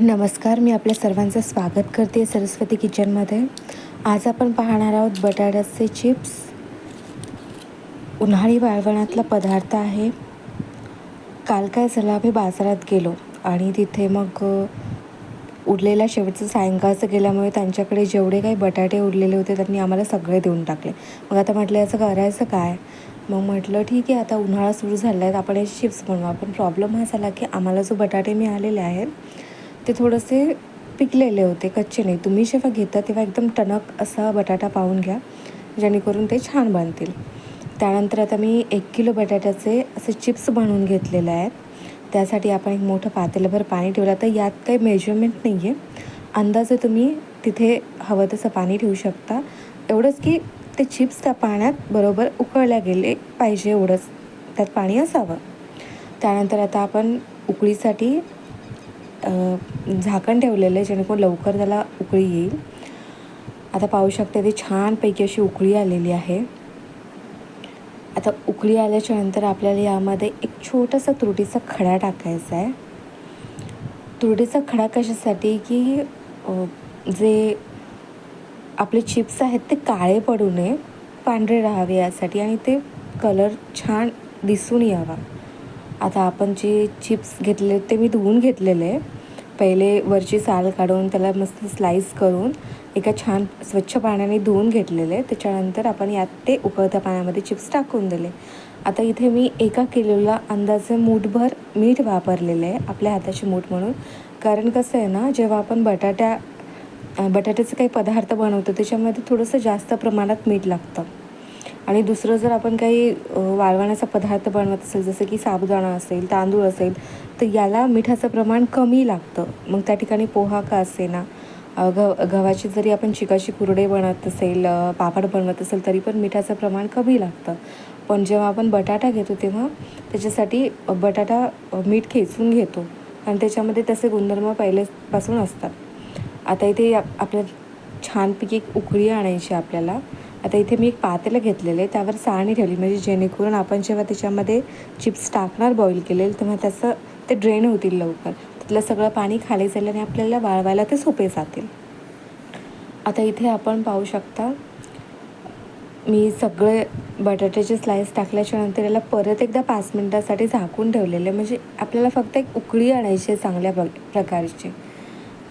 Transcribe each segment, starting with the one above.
नमस्कार मी आपल्या सर्वांचं स्वागत करते सरस्वती किचनमध्ये. आज आपण पाहणार आहोत बटाट्याचे चिप्स. उन्हाळी वाळवणातला पदार्थ आहे. काल काय झालं आम्ही बाजारात गेलो आणि तिथे मग अ, उरलेला शेवटचं सायंकाळचं गेल्यामुळे त्यांच्याकडे जेवढे काही बटाटे उरलेले होते त्यांनी आम्हाला सगळे देऊन टाकले. मग आता म्हटलं याचं करायचं काय? मग म्हटलं ठीक आहे आता उन्हाळा सुरू झाला आहे आपण याचे चिप्स बनवू. पण प्रॉब्लेम हा झाला की आम्हाला जो बटाटे मिळालेले आहेत ते थोडेसे पिकलेले होते कच्चे नाही. तुम्ही जेव्हा घेता तेव्हा एकदम टणक असा बटाटा पाहून घ्या जेणेकरून ते छान बनतील. त्यानंतर आता मी एक किलो बटाट्याचे असे चिप्स बनवून घेतलेले आहेत. त्यासाठी आपण एक मोठं पातेलभर पाणी ठेवलं. तर यात काही मेजरमेंट नाही आहे अंदाजे तुम्ही तिथे हवं तसं पाणी ठेवू शकता. एवढंच की ते चिप्स त्या पाण्यात बरोबर उकळल्या गेले पाहिजे एवढंच. त्यात पाणी असावं. त्यानंतर आता आपण उकळीसाठी झाकण ठेवलेलं आहे जेणेकरून लवकर त्याला उकळी येईल. आता पाहू शकते ती छानपैकी अशी उकळी आलेली आहे. आता उकळी आल्याच्यानंतर आपल्याला यामध्ये एक छोटासा तुरटीचा खडा टाकायचा आहे. तुरटीचा खडा कशासाठी की जे आपले चिप्स आहेत ते काळे पडू नये पांढरे राहावे यासाठी आणि ते कलर छान दिसून यावा. आता आपण जे चिप्स घेतले ते मी धुवून घेतलेले आहे. पहिले वरची साल काढून त्याला मस्त स्लाईस करून एका छान स्वच्छ पाण्याने धुवून घेतलेले. त्याच्यानंतर आपण यात ते उकळत्या पाण्यामध्ये चिप्स टाकून दिले. आता इथे मी एका किलोला अंदाजे मूठभर मीठ वापरलेलं आहे आपल्या हाताची मूठ म्हणून. कारण कसं आहे ना जेव्हा आपण बटाट्या बटाट्याचे काही पदार्थ बनवतो त्याच्यामध्ये थोडंसं जास्त प्रमाणात मीठ लागतं. आणि दुसरं जर आपण काही वाळवण्याचा पदार्थ बनवत असेल जसं की साबुदाणा असेल तांदूळ असेल तर याला मिठाचं प्रमाण कमी लागतं. मग त्या ठिकाणी पोहा का असे ना गव गव्हाची जरी आपण चिकाची कुरडे बनवत असेल पापड बनवत असेल तरी पण मिठाचं प्रमाण कमी लागतं. पण जेव्हा आपण बटाटा घेतो तेव्हा त्याच्यासाठी बटाटा मीठ खेचून घेतो. आणि त्याच्यामध्ये तसे गुणधर्म पहिलेपासून असतात. आता इथे आप- आपल्या छानपैकी एक उकळी आणायची आपल्याला. आता इथे मी एक पातेलं घेतलेलं आहे. त्यावर चाळणी ठेवली. म्हणजे जेणेकरून आपण जेव्हा त्याच्यामध्ये चिप्स टाकणार बॉईल केलेलं तेव्हा त्याचं ते ड्रेन होतील लवकर. त्यातलं सगळं पाणी खाली जाईल आणि आपल्याला वाळवायला ते सोपे जातील. आता इथे आपण पाहू शकता मी सगळे बटाट्याचे स्लाईस टाकल्याच्या नंतर याला परत एकदा पाच मिनटासाठी झाकून ठेवलेले म्हणजे आपल्याला फक्त एक उकळी आणायची आहे चांगल्या प्र प्रकारची.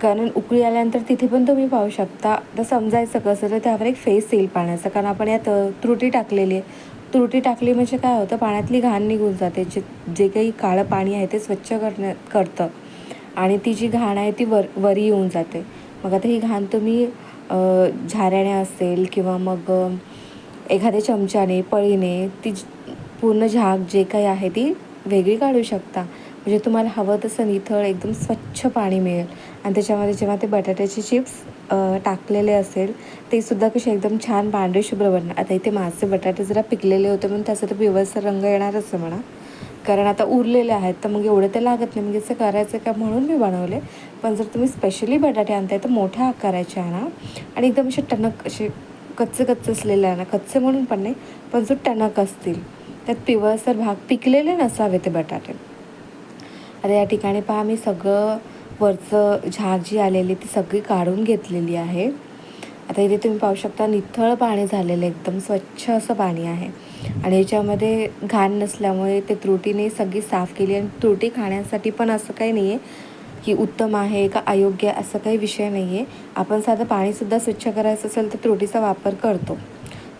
कारण उकळी आल्यानंतर तिथे पण तुम्ही पाहू शकता. तर समजायचं कसं तर त्यावर एक फेस येईल पाण्याचा कारण आपण यात त्रुटी टाकलेली आहे. त्रुटी टाकली म्हणजे काय होतं? पाण्यातली घाण निघून जाते. जे जे काही काळं पाणी आहे ते स्वच्छ करण्या करतं. आणि ती जी घाण आहे ती वर वरी येऊन जाते. मग आता ही घाण तुम्ही झाऱ्याने असेल किंवा मग एखाद्या चमच्याने पळीने ती पूर्ण झाग जे काही आहे ती वेगळी काढू शकता. म्हणजे तुम्हाला हवं तसं निथळ एकदम स्वच्छ पाणी मिळेल. आणि त्याच्यामध्ये जेव्हा ते बटाट्याचे चिप्स टाकलेले असेल ते सुद्धा कसे एकदम छान पांढरे शुभ्र बनणार. आता इथे माझे बटाटे जरा पिकलेले होते म्हणून त्याचा तर पिवळसर रंग येणारच आहे म्हणा. कारण आता उरलेले आहेत तर मग एवढं ते लागत नाही. म्हणजे असं करायचं का म्हणून मी बनवले. पण जर तुम्ही स्पेशली बटाटे आणताय तर मोठ्या आकाराचे आणा. आणि एकदम असे टणक असे कच्चे कच्चे असलेले आणा. कच्चे म्हणून पण नाही पण जो टणक असतील त्यात पिवळसर भाग पिकलेले नसावे ते बटाटे. आता या ठिकाणी पहा मी सगळं वरचं झाग जी आलेली ती सगळी काढून घेतलेली आहे. आता इथे तुम्ही पाहू शकता निथळ पाणी झालेलं आहे, एकदम स्वच्छ असं पाणी आहे. आणि याच्यामध्ये घाण नसल्यामुळे ते त्रुटीने सगळी साफ केली आणि त्रुटी खाण्यासाठी पण असं काही नाही आहे की उत्तम आहे का अयोग्य आहे असं काही विषय नाही आहे. आपण साधं पाणीसुद्धा स्वच्छ करायचं असेल तर त्रुटीचा वापर करतो.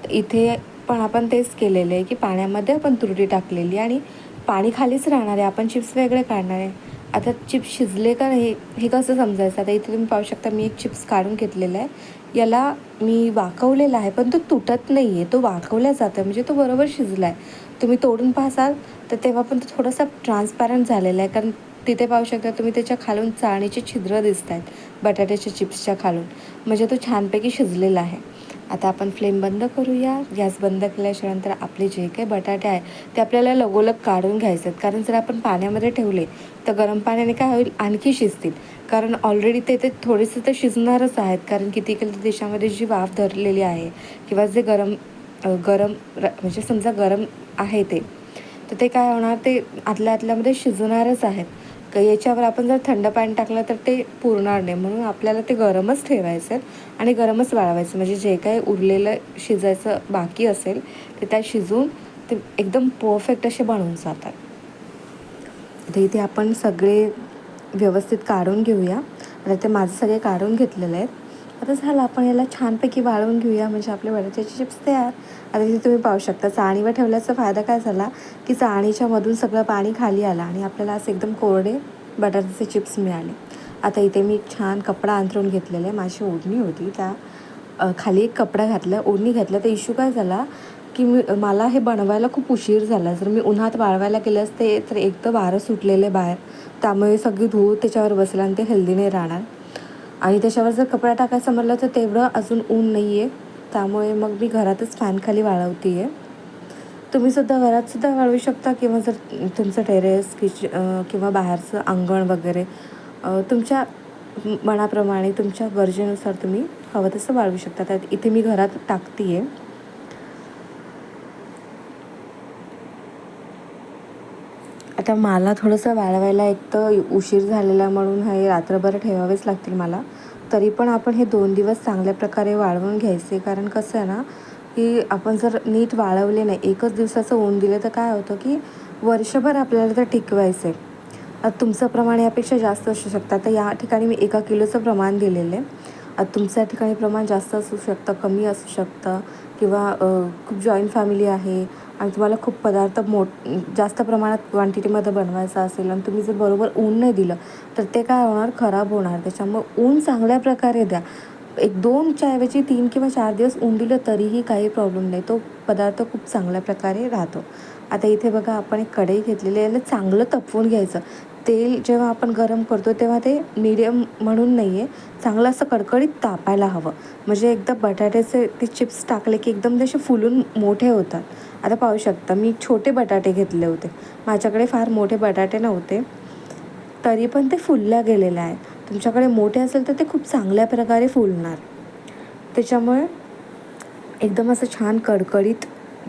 तर इथे पण आपण तेच केलेलं आहे की पाण्यामध्ये आपण त्रुटी टाकलेली आणि पाणी खालीच राहणार आहे. आपण चिप्स वेगळे काढणार आहे. आता चिप्स शिजले का हे हे कसं समजायचं? आता इथे तुम्ही पाहू शकता मी एक चिप्स काढून घेतलेला आहे. याला मी वाकवलेला आहे पण तो तुटत नाही आहे तो वाकवला जातो म्हणजे तो बरोबर शिजला आहे तुम्ही तोडून पाहसाल तर तेव्हा पण तो थोडासा ट्रान्सपॅरंट झालेला आहे. कारण तिथे पाहू शकता तुम्ही त्याच्या खालून चाळणीचे छिद्र दिसत आहेत बटाट्याच्या चिप्सच्या खालून. म्हणजे तो छानपैकी शिजलेला आहे. आता आपण फ्लेम बंद करूया. गॅस बंद केल्याच्यानंतर आपले जे काही बटाटे आहे ते आपल्याला लगोलग काढून घ्यायचे आहेत. कारण जर आपण पाण्यामध्ये ठेवले तर गरम पाण्याने काय होईल? आणखी शिजतील. कारण ऑलरेडी ते ते थोडेसे तर शिजणारच आहेत. कारण किती केलं देशामध्ये जी वाफ धरलेली आहे किंवा जे गरम गरम म्हणजे समजा गरम आहे ते तर ते काय होणार? ते आतल्या आतल्यामध्ये शिजणारच आहेत. याच्यावर आपण जर थंड पाणी टाकलं तर ते पुरणार नाही. म्हणून आपल्याला ते गरमच ठेवायचं आहे आणि गरमच वाळवायचं. म्हणजे जे काही उरलेलं शिजायचं बाकी असेल ते त्यात शिजून ते एकदम परफेक्ट असे बनवून जातात. तर इथे आपण सगळे व्यवस्थित काढून घेऊया. आता ते माझे सगळे काढून घेतलेले आहेत आता झालं आपण याला छानपैकी वाळवून घेऊया. म्हणजे आपले बटाट्याचे चिप्स तयार. आता इथे तुम्ही पाहू शकता चाळणीवर ठेवल्याचा फायदा काय झाला? की चाळणीच्या मधून सगळं पाणी खाली आलं आणि आपल्याला असं एकदम कोरडे बटाट्याचे चिप्स मिळाले. आता इथे मी एक छान कपडा अंथरून घेतलेला आहे. माझी ओढणी होती. त्या खाली एक कपडा घातला ओढणी घातला. तर इश्यू काय झाला? की मी मला हे बनवायला खूप उशीर झाला. जर मी उन्हात वाळवायला गेलं असते तर एक तर वारं सुटलेलं आहे बाहेर. त्यामुळे सगळी धूळ त्याच्यावर बसला आणि ते हेल्दी नाही राहणार. आणि त्याच्यावर जर कपडा टाकायचं म्हटलं तर तेवढं अजून ऊन नाही आहे त्यामुळे मग मी घरातच फॅनखाली वाळवते आहे तुम्हीसुद्धा घरातसुद्धा वाळवू शकता किंवा जर तुमचं टेरेस किच किंवा बाहेरचं अंगण वगैरे तुमच्या मनाप्रमाणे तुमच्या गरजेनुसार तुम्ही हवं तसं वाळवू शकता. त्यात इथे मी घरात टाकते आहे आता मला थोडंसं वाळवायला एक तर उशीर झालेला म्हणून हे रात्रभर ठेवावेच लागतील मला. तरी पण आपण हे दोन दिवस चांगल्या प्रकारे वाळवून घ्यायचे. कारण कसं आहे ना की आपण जर नीट वाळवले नाही एकच दिवसाचं ऊन दिलं तर काय होतं की वर्षभर आपल्याला तर टिकवायचं आहे तुमचं प्रमाण यापेक्षा जास्त असू शकतं. आता या ठिकाणी मी एका किलोचं प्रमाण दिलेलं आहे. तुमच्या ठिकाणी प्रमाण जास्त असू शकतं कमी असू शकतं किंवा खूप जॉईंट फॅमिली आहे. आणि तुम्हाला खूप पदार्थ मोठ जास्त प्रमाणात क्वांटिटीमध्ये बनवायचा असेल आणि तुम्ही जर बरोबर ऊन नाही दिलं तर ते काय होणार? खराब होणार. त्याच्यामुळे ऊन चांगल्या प्रकारे द्या. एक दोनच्या ऐवजी तीन किंवा चार दिवस ऊन दिलं तरीही काही प्रॉब्लेम नाही. तो पदार्थ खूप चांगल्या प्रकारे राहतो. आता इथे बघा आपण एक कढई घेतलेली आहे. याला चांगलं तपवून घ्यायचं. तेल जेव्हा आपण गरम करतो तेव्हा ते मिडियम म्हणून नाही आहे चांगलं असं कडकडीत तापायला हवं. म्हणजे एकदा बटाट्याचे ते चिप्स टाकले की एकदम तसे फुलून मोठे होतात. आता पाहू शकता मी छोटे बटाटे घेतले होते. माझ्याकडे फार मोठे बटाटे नव्हते. तरी पण ते फुलल्या गेलेले आहे तुमच्याकडे मोठे असेल तर ते खूप चांगल्या प्रकारे फुलणार. त्याच्यामुळे एकदम असं छान कडकडीत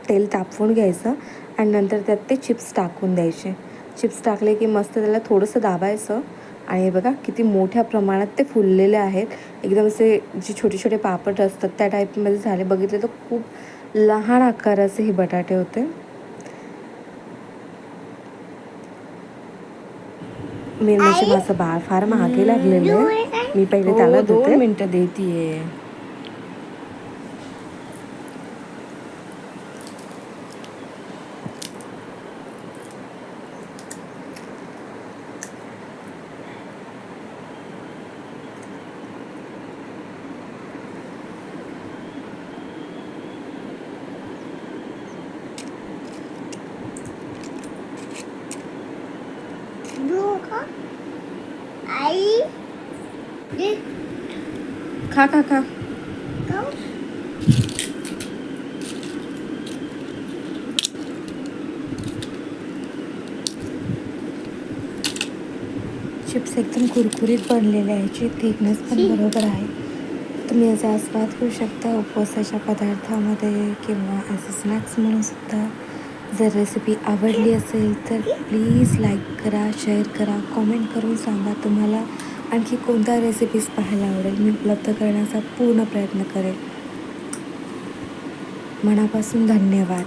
तेल तापवून घ्यायचं आणि नंतर त्यात ते चिप्स टाकून द्यायचे. चिप्स टाकले की मस्त त्याला थोडंसं दाबायचं. आणि हे बघा किती मोठ्या प्रमाणात ते फुललेले आहेत. एकदम असे जे छोटे छोटे पापड असतात त्या टाईपमध्ये झाले. बघितले तर खूप लहान आकाराचे हे बटाटे होते. मेन म्हणजे माझं बाळ फार मागे लागलेलं. मी पहिले त्याला हो, दोन देते. मिनिटं देतीये आई ये खा खा खा चिप्स एकदम कुरकुरीत बनलेले आहे याची थिकनेस पण बरोबर आहे. तुम्ही याचा आस्वाद घेऊ शकता उपवासाच्या पदार्थामध्ये किंवा ॲज अ स्नॅक्स म्हणून सुद्धा. जर रेसिपी आवडली असेल तर प्लीज लाईक करा शेअर करा कॉमेंट करून सांगा तुम्हाला. आणखी कोणत्या रेसिपीज पाहायला आवडेल? मी उपलब्ध करण्याचा पूर्ण प्रयत्न करेल. मनापासून धन्यवाद.